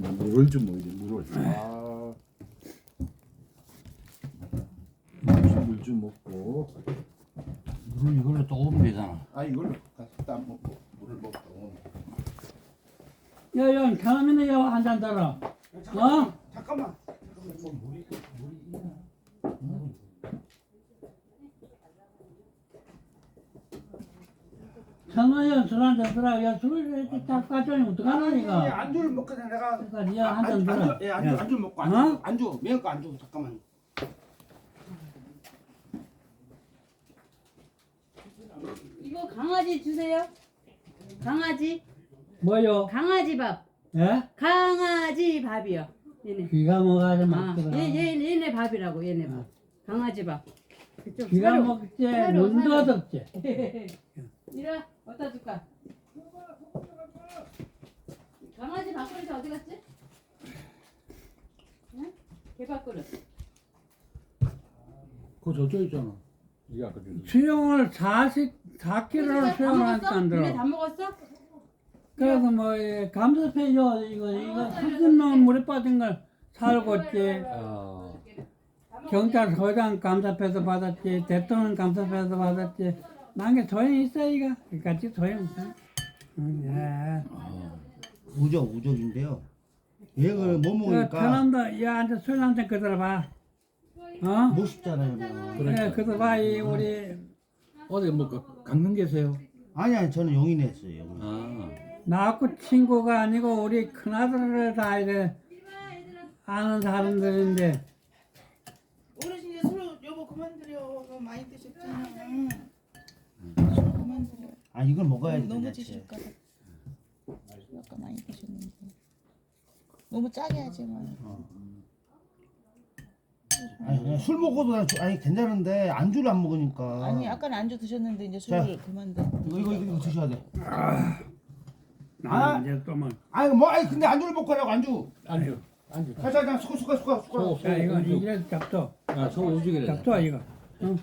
나 물을 좀돼 물을 아 물좀 먹고 물 이걸로 또 오면 되잖아. 아 이걸로 같이 땀 먹고 물을 먹고 야, 야, 사람이네, 야, 한잔 따라. 어? 잠깐만 성화야, 술 한잔 들어. 야, 술을 이렇게 딱 가져오면 어떡하나, 예, 이거. 안주를 먹거든 내가 그러니까, 야, 한잔 들어. 안주 예 안주 야. 안주 먹고 어? 안주 안주 매운 거 안주 잠깐만 이거 강아지 주세요. 강아지, 뭐요? 강아지 밥, 예? 강아지 밥이요. 얘네. 귀가 먹어야 아, 먹더라. 얘, 얘, 얘네 밥이라고 얘네 밥. 강아지 밥. 그쪽 귀가 사료. 먹지, 사료, 눈도 사료. 덥지. 이리 어디다 줄까? 강아지 밥그릇이 어디 갔지? 응? 개 밥그릇. 그거 저쪽 있잖아. 네가 아까 준. 수영을 40, 4kg를 다 수영하니까 안 먹었어? 니네 들어. 다 먹었어? 그래서 뭐, 이 감사패요, 이거, 이거, 수준놈 물에 빠진 걸 살고 있지. 아, 경찰서장 감사패도 받았지, 대통령 감사패도 받았지. 난게 소용이 있어, 이거. 같이 소용 있어. 응, 예. 우적 우적인데요 얘를 못 그, 먹으니까 야, 앉아 술 한잔 그들어봐. 어? 못 씹잖아요 그냥. 그래, 그들어봐, 이, 우리, 어디 뭐 가- 강릉 계세요? 아니 아니 저는 용인에 있어요 용인. 아, 나하고 친구가 아니고, 우리 큰아들을 다 이래, 아는 사람들인데, 어르신 이제 술 여보 그만 드려. 너무 많이 드셨잖아. 술 그만 드려. 아 이걸 먹어야지 너무. 드실까 봐. 아까 많이 드셨는데. 너무 짜게 하지 마. 아니 그냥 술 먹어도 난 주- 아니 괜찮은데 안주를 안 먹으니까 아니 아까는 안주 드셨는데 이제 자. 술을 그만 드. 이거 이거 이거 드셔야 돼나 이제 또 뭐, 아니 뭐 아니 근데 안주를 먹고 하라고 안주 안주, 안주. 자자 자 수고 수고 수고 수고 소, 자, 이거, 소, 이게 잡숴. 아, 소 오죽이래. 잡숴, 이거. 응?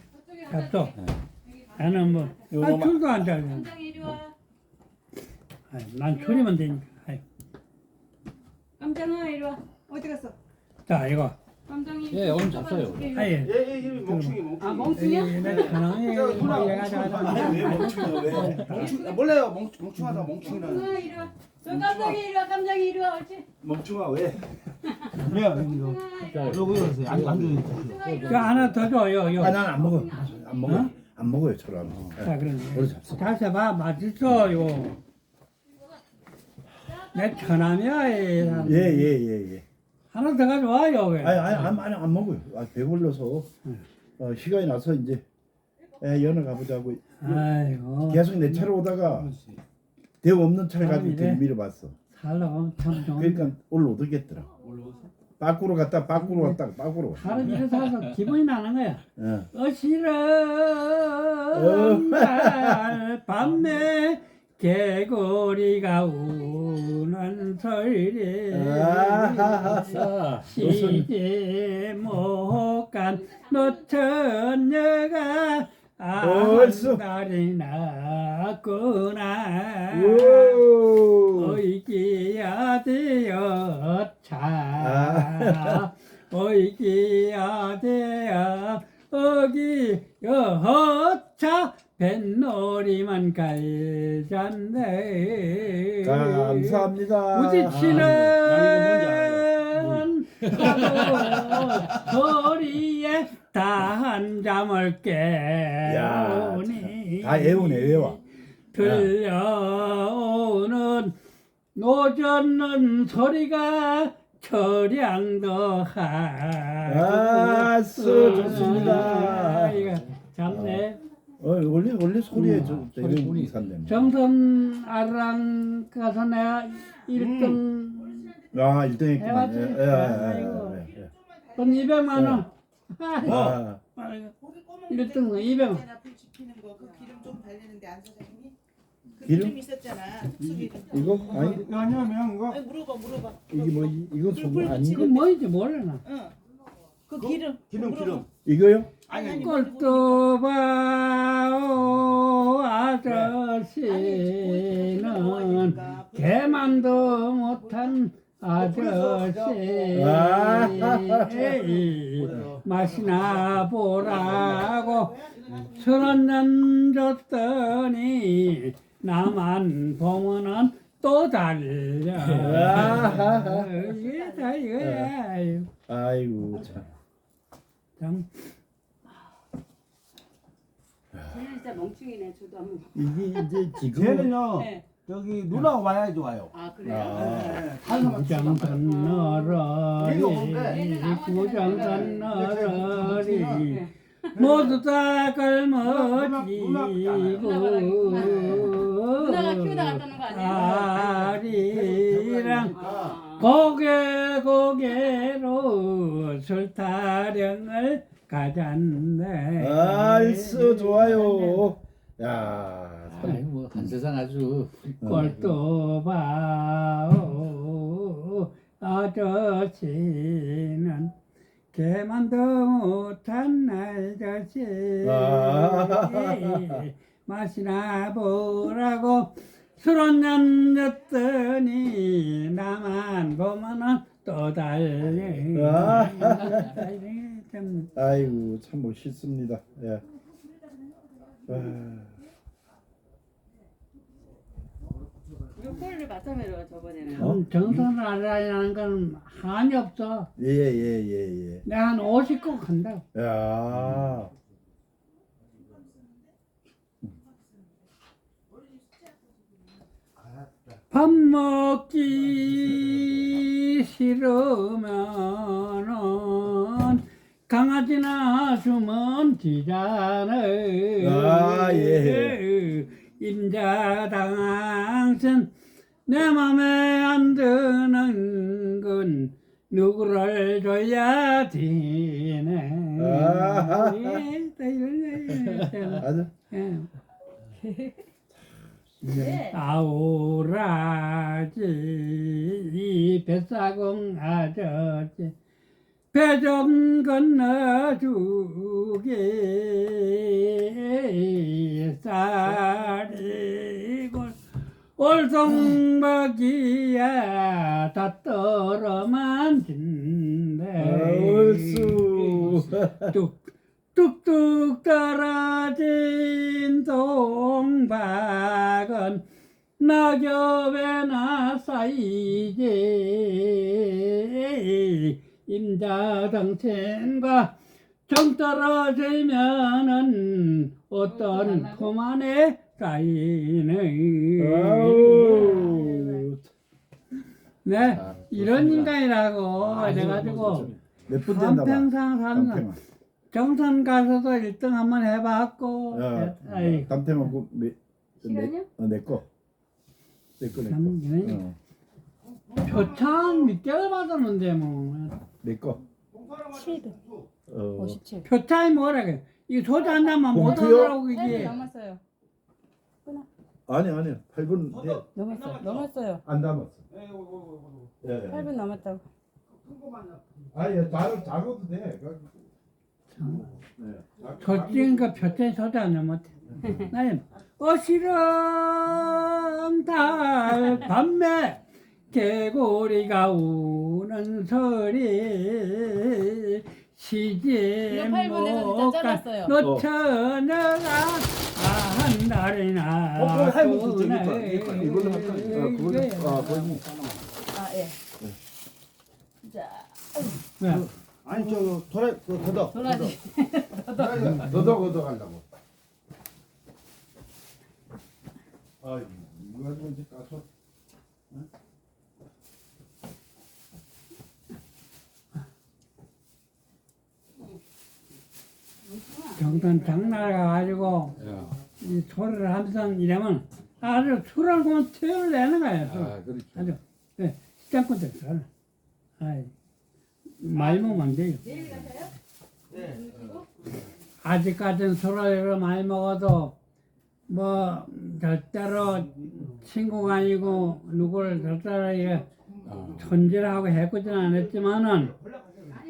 잡숴. 나는 뭐, 아, 술도 안 자. 깜장이 이리 와. 난 줄이면 되니까. 아이, 깜장아 이리 와. 어디 갔어? 자, 이거. 깜장이. 예, 오늘 잤어요. 아이, 예예 멍충이 아 멍충이 멍충이야? 내 가능해. 누나, 아니 왜 멈추냐 왜 멍충 아, 몰라요 멍 멍충하다 멍충이라는 깜장아 이리 와. 저 깜장이 이리 와. 깜장이 이리 와. 옳지. 멈추마 왜야 이거 자, 이거 이거 안주 안주 그 하나 더 줘, 요, 요. 아난안 먹어 안 먹어 어? 안 먹어요 저랑 자, 그러네. 오래 잡숴 다시 봐, 맛있어요. 내 처남이야, 이 사람. 예예 예 예 하나 더 가져와요, 왜? 아니 아니 안, 아니 안 먹어요 아, 배불러서 어, 시간이 나서 이제 에, 연어 가보자고 아이고. 계속 내 차로 오다가 대우 없는 차를 가지고 사람이래. 이렇게 밀어봤어 살라고 참 좋은. 그러니까 올라 오겠더라 밖으로 갔다 밖으로 갔다 밖으로 사람 이래 살아서 기분이 나는 거야. 예. 어시런 날 밤에 개구리가 우는 소리. 시집 못간 노처녀가 얼쑤. 안달이 났구나 오. 어이기야 되었자 아. 어이기야 되어 어기 여허차 뱃놀이만 갈잔네 감사합니다. 부딪히는 파도 소리에 다한 잠을 야, 깨우니 다 애우네 애워. 들려오는 노젓는 소리가 철양도 하고 아, 수 좋습니다. 이거 잡네 어, 원래 원래 소리에 저 소리 이런. 산대. 정선 아랑 가서 내가 1등 아, 1등 했구나. 해봤지? 예, 예, 예, 아이고. 예, 예. 돈 200만 원 아이고, 아, 아이고. 고기 꼬먹는 이럴 때 때는 200원. 앞에 집히는 거 그 기름 좀 발리는데 안 사장님이? 그 기름? 기름, 있었잖아. 국수 기름. 이거 아니 아니면 이거 아니, 물어봐 물어봐. 이게 뭐 이- 이거 소금 불 아니 이거 뭐인지 몰라나 응. 그 기름. 기름 물어봐. 기름 이거요? 아니 아니. 꼴도 봐오 아저씨는 개만도 못한 아저씨 아. 맛이나 보라고 술 한잔 줬더니 나만 보면은 또 달려. 이게 다 이거야 아이고 참. 참 쟤는 진짜 멍충이네. 저도 한번. 이게 이제 지금 쟤는요 네. 저기 누나가 와야지 와요. 아 그래요? 아, 뭔데? 구정선 너러리 네. 모두 다 걸머지고 누나가 키우다 갔다는 거 아니에요? 아리랑 아. 고개 고개로 술타령을 가졌네 알수 좋아요. 야, 아이 뭐 간 세상 아주 어. 꼴도 봐오. 아저씨는 개만도 못한 아저씨 마시나 보라고 술 한잔 냈더니 나만 보면은 또 달리 아. 아이고 참 멋있습니다. 예. 아. 6월을 마찬가지로 저번에는. 어? 음, 정선을 알아야하는 건 한이 없어. 예, 예, 예, 예. 내가 한 50곡 간다. 야. 밥 먹기 싫으면은 강아지나 주면 지자를 아, 예. 임자 당신 내 맘에 안 드는 건 누구를 줘야 되네. 아. 예, 이런 예. 네. 아우라지 뱃사공 아저씨 배 좀 건너주게 쌀이고 올송박이야 다 떨어만 진대. 얼쑤. 뚝 뚝뚝 떨어진 동박은 낙엽에나 쌓이지 임자등생과 정 떨어지면은 어떤 품 안에 아우. 네 아, 이런. 인간이라고 돼가지고 몇분 됐나 봐. 한평생 사는 깜태만. 정선 가서도 1등 한번 해봤고 야, 아이 깜태만 그 내, 시간이요? 내, 어, 내 거. 내 거, 내 거. 참, 네. 어, 표창 몇 개월 받았는데 뭐 내 거. 7등. 어, 57. 표창이 뭐라 그래 이거 소주 한 잔만 못 봉투요? 하더라고 네, 이게 남았어요. 아니 아니 8분 돼. 넘었어요. 넘었어요. 안 담았어. 예. 8분 남았다고. 아니 작 작아도 돼. 네. 솔직히니까 표창이 소주 한잔 못해 나는 어시렁 달 밤에 개구리가 우는 소리 시지 이거 팔 분에서 진짜 어, 그거 할머니 저기 이걸로 할까? 아, 그걸로. 이거야. 아, 거기. 아 예. 자 왜? 아니 저 도라 그 걷어. 도라지. 너도 걷어 가려고. 아, 이거 가지고 이제 가서. 정선 장날 가가지고 야, 이 소리를 하면서 이러면 아주 보면 티를 내는 거예요. 술. 아 그렇죠. 아주 네, 시장권 됐어. 아이 많이 먹으면 안 돼요. 아직까지는 술을 많이 먹어도 뭐 절대로 친구가 아니고 누구를 절대로 이게 아, 해코지는 안 했지만은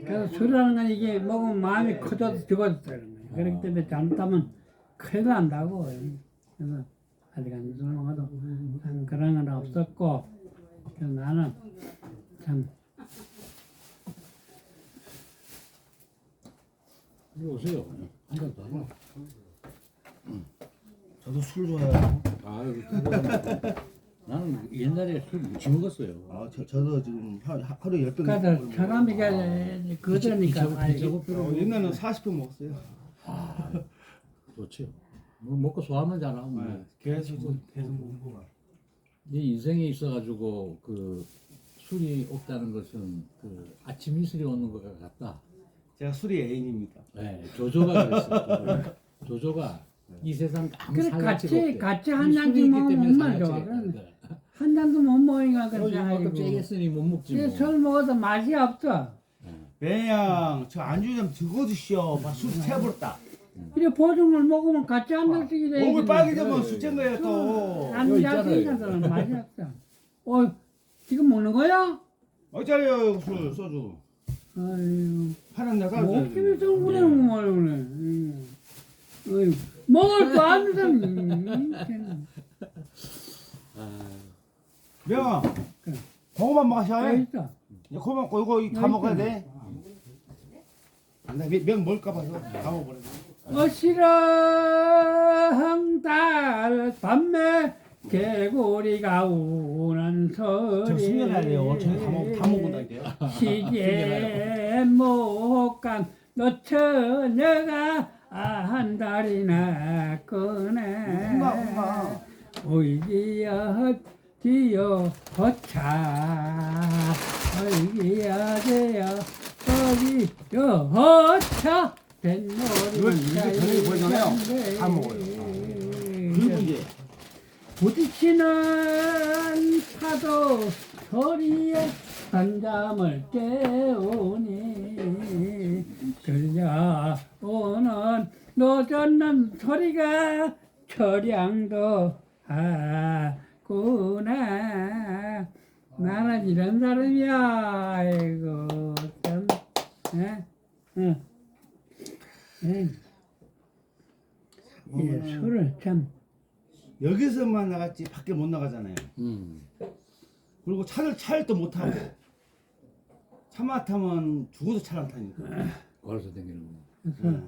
그래서 술이라는 건 이게 먹으면 마음이 커져도 죽어도 되는 거예요. 그렇기 때문에 잘못하면 큰일 난다고. 그래서 아직 안술 먹어도 한 그런 건 없었고 그래서 나는 참. 이리 오세요. 한잔 더 하자. 저도 술 좋아해요. 아유, 그거 나는 옛날에 술 무지 먹었어요. 아, 저, 저도 지금 하, 하- 하루에 열 병. 그래도 말이지. 필요 어, 옛날에는 40병 먹었어요. 좋죠. 뭐 먹고 소화만 잘하면 뭐. 네, 계속 계속 먹는 거. 이 인생에 있어가지고 그 술이 없다는 것은 그 아침 이슬이 오는 것 같다. 제가 술이 애인입니다. 네, 조조가 그랬어요. 조조가 이 세상 아무 그래, 살가치가 같이- 없대. 같이 이한 잔씩 먹으면 얼마나 좋아. 한 잔도 못 먹으니까. 이만큼 아이고. 째겠으니 못 먹지 뭐. 술 먹어도 맛이 없어. 매양 저 안주 좀 적어 주시오. 술 채버렸다. 이래 보증을 먹으면 같이 한 잔씩이 돼. 얼굴 빨개지면 술챈 거예요 또. 안 여기 잔씩 있잖아요. 있어도 맛이 없어. 어, 지금 먹는 거야? 어짜리요 술 소주. 아유, 하는 내가 먹기는 좀 그래, 뭐, 그래. 음. 어휴, 먹을 거 아는 사람. 그래. 고구마 마셔. 다 있어. 고구마 이거 이거 다 먹어야 돼. 안돼 명 먹을까 봐서 다 먹어버려. 어시렁 달 밤에 개구리가 우는 소리 저 숙면해야 돼요. 저다 먹, 다 먹는다 이게. 시계 못간 노처녀가 한 달이나 꺼내 엄마 엄마. 오이기야 디여 허차 오이기야 디여 거기 여 허차 이 이걸 이렇게 저녁에 보이잖아요. 다 먹어요. 그리고 이제 부딪히는 파도 소리에 한잠을 깨우니 들려오는 노젓는 소리가 철양도 하구나 나는 이런 사람이야 아이고 참 에? 응. 에. 이 술을 참 여기서만 나갔지 밖에 못 나가잖아요. 음. 그리고 차를 차를 또 못 타고 차만 타면 죽어도 차를 안 타니까. 걸어서 다니는 거. 그래서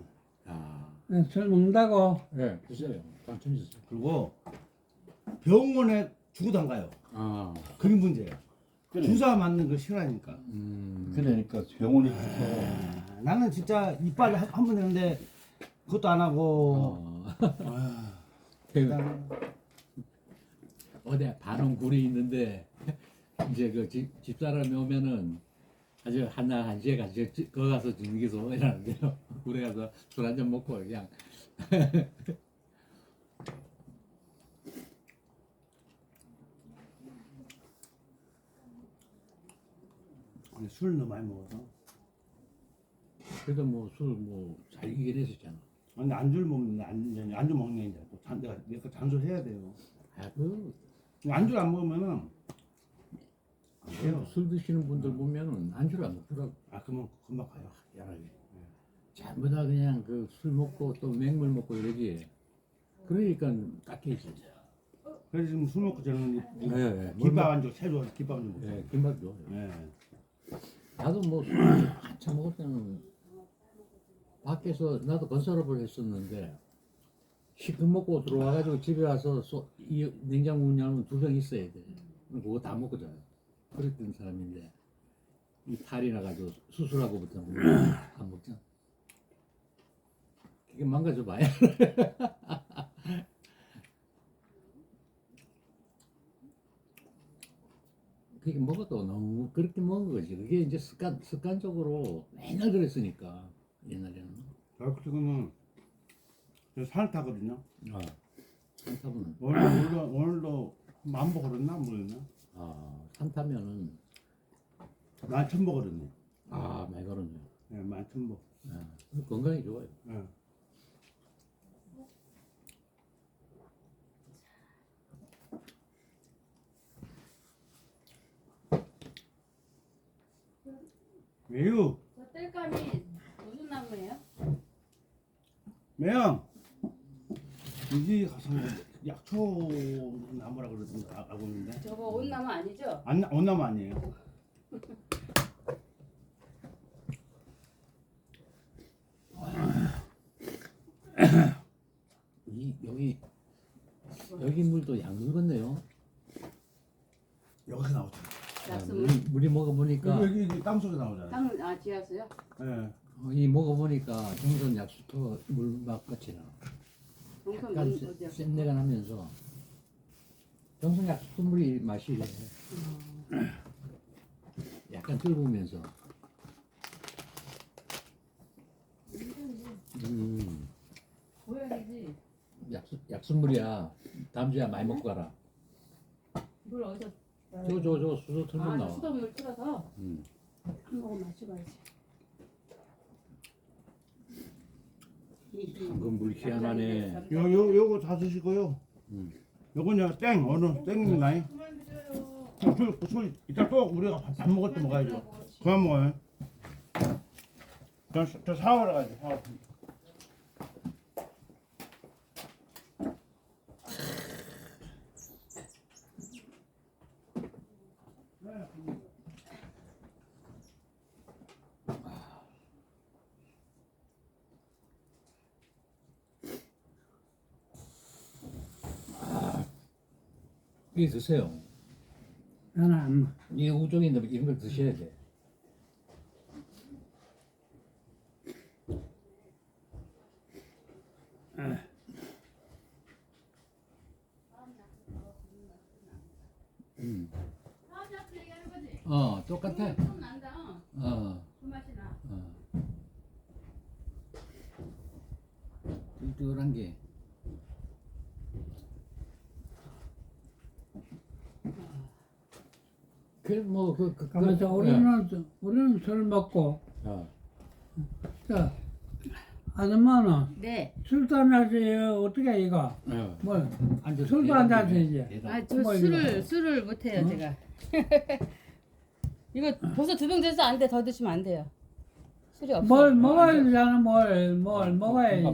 아, 술 먹는다고 네, 글쎄요. 당첨 있었어요. 그리고 병원에 죽어도 안 가요. 아, 그게 문제예요. 주사 맞는 거 싫어하니까. 음. 그러니까 병원에 가서 아, 나는 진짜 이빨 한번 되는데 그것도 안 하고. 어. 그, 어디 반원 굴이 있는데 이제 그 집, 집사람이 오면은 아주 한날 한시에 지- 거기 가서 즐기서 이러는데요. 굴에 가서 술 한 잔 먹고 그냥 아니, 술 너무 많이 먹어서. 그래도 뭐 술 뭐 잘 이겨냈었잖아. 근데 안주를 먹는데 안, 안주 먹는 게 이제 또 잔, 내가, 내가 잔소리 해야 돼요. 아, 그, 안주를 안 먹으면은 안 돼요. 술 드시는 분들 보면은 안주를 안 먹더라고. 아 그러면 금방 가요. 야하게. 전부 다 그냥 그 술 먹고 또 맹물 먹고 이러지. 그러니까 깎여있어. 그래서 지금 술 먹고 저는 이- 이 네, 네. 김밥 안주 좋아해요. 김밥 안주 먹어요. 예, 김밥 좋아요. 네. 나도 뭐술 한참 먹을 때는 밖에서 나도 건설업을 했었는데 시큼 먹고 들어와가지고 집에 와서 소, 이 냉장고 문 열면 두 병 있어야 돼. 그거 다 자요. 그랬던 사람인데 이 탈이 나가지고 수술하고부터는 안 먹잖아. 그게 망가져 봐야. 그게 먹어도 너무 그렇게 먹은 거지. 그게 이제 습관 습관적으로 맨날 그랬으니까 옛날에는. 저 지금은 산 타거든요. 아, 산타면 오늘 오늘 오늘도 만보 걸었나 모르겠나? 아 산타면은 만 천보 걸었네. 아 많이 걸었네요. 네, 만 천보. 아, 건강이 좋아요. 네. 왜요? 저 땔감이 무슨 나무예요? 매양 여기 가서 뭐 약초 나무라 그러던데 아- 알고 있는데 저거 온나무 아니죠? 안 온나무 아니에요? 이 여기 여기 물도 양 늙었네요. 여기서 나오잖아. 야, 약수물. 물이, 물이 먹어보니까 여기 여기 땅 속에 나오잖아. 땅, 아, 지었어요? 예. 어, 이 먹어보니까 정선 약수터 물맛 같이 나. 동선 약간 문 센- 어디야? 센내가 나면서 정선 약수터 물이 맛이 약간 끓으면서. 음, 고양이지. 약수 약수물이야. 다음 주에 많이 먹고 가라. 물 어디서? 저거 수소 털면 아, 나와. 수돗물 틀어서 음. 한 모금 마셔봐야지. 방금 물 희한하네. 요, 요, 요거 다 드시고요. 음. 요거냐, 땡, 어느, 땡님 나이. 그만 드려요. 술, 술, 술, 이따 또 우리가 밥, 밥 먹을 때 먹어야죠. 그만 먹어요. 저, 저 샤워하러 가야지, 샤워. 이게 드세요. 나는 안 먹어. 이 우종인데 이런 걸 드셔야 돼. 음. 어, 똑같아. 좀 난다. 어, 그 맛이 나. 어. 게. 그뭐그 그, 그, 가만있어. 우리는, 우리는 술 먹고, 어. 자, 아줌마는 네. 술도 안 하지, 어떻게 이거? 어. 뭐, 앉아 술도 안 하지, 이제. 아, 저 뭐 술을 술을 못 해요, 응? 제가. 이거 벌써 두 병 돼서 안 돼. 더 드시면 안 돼요. 술이 없어. 뭘 먹어야 되잖아, 뭘, 뭘 먹어야지.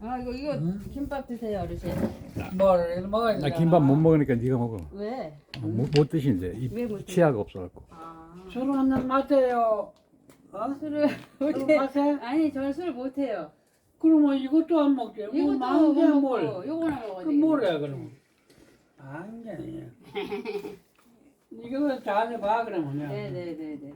아, 이거 이거 응? 김밥 드세요, 어르신. 뭘 먹어야 되잖아. 나 김밥 못 먹으니까 네가 먹어. 왜? 못, 못 드시는데 이왜 못? 치아가 없어갖고. 아. 술 한잔 마세요. 어? 술을 못술 해. 마세? 아니, 저는 술을 못 해요. 그러면 이것도 안 먹게. 뭐 이것도 못 뭘? 먹고 요거나 먹어야 그 돼. 뭐래 그러면? 망게. 이거 잘해봐 그러면. 네, 네, 네, 네.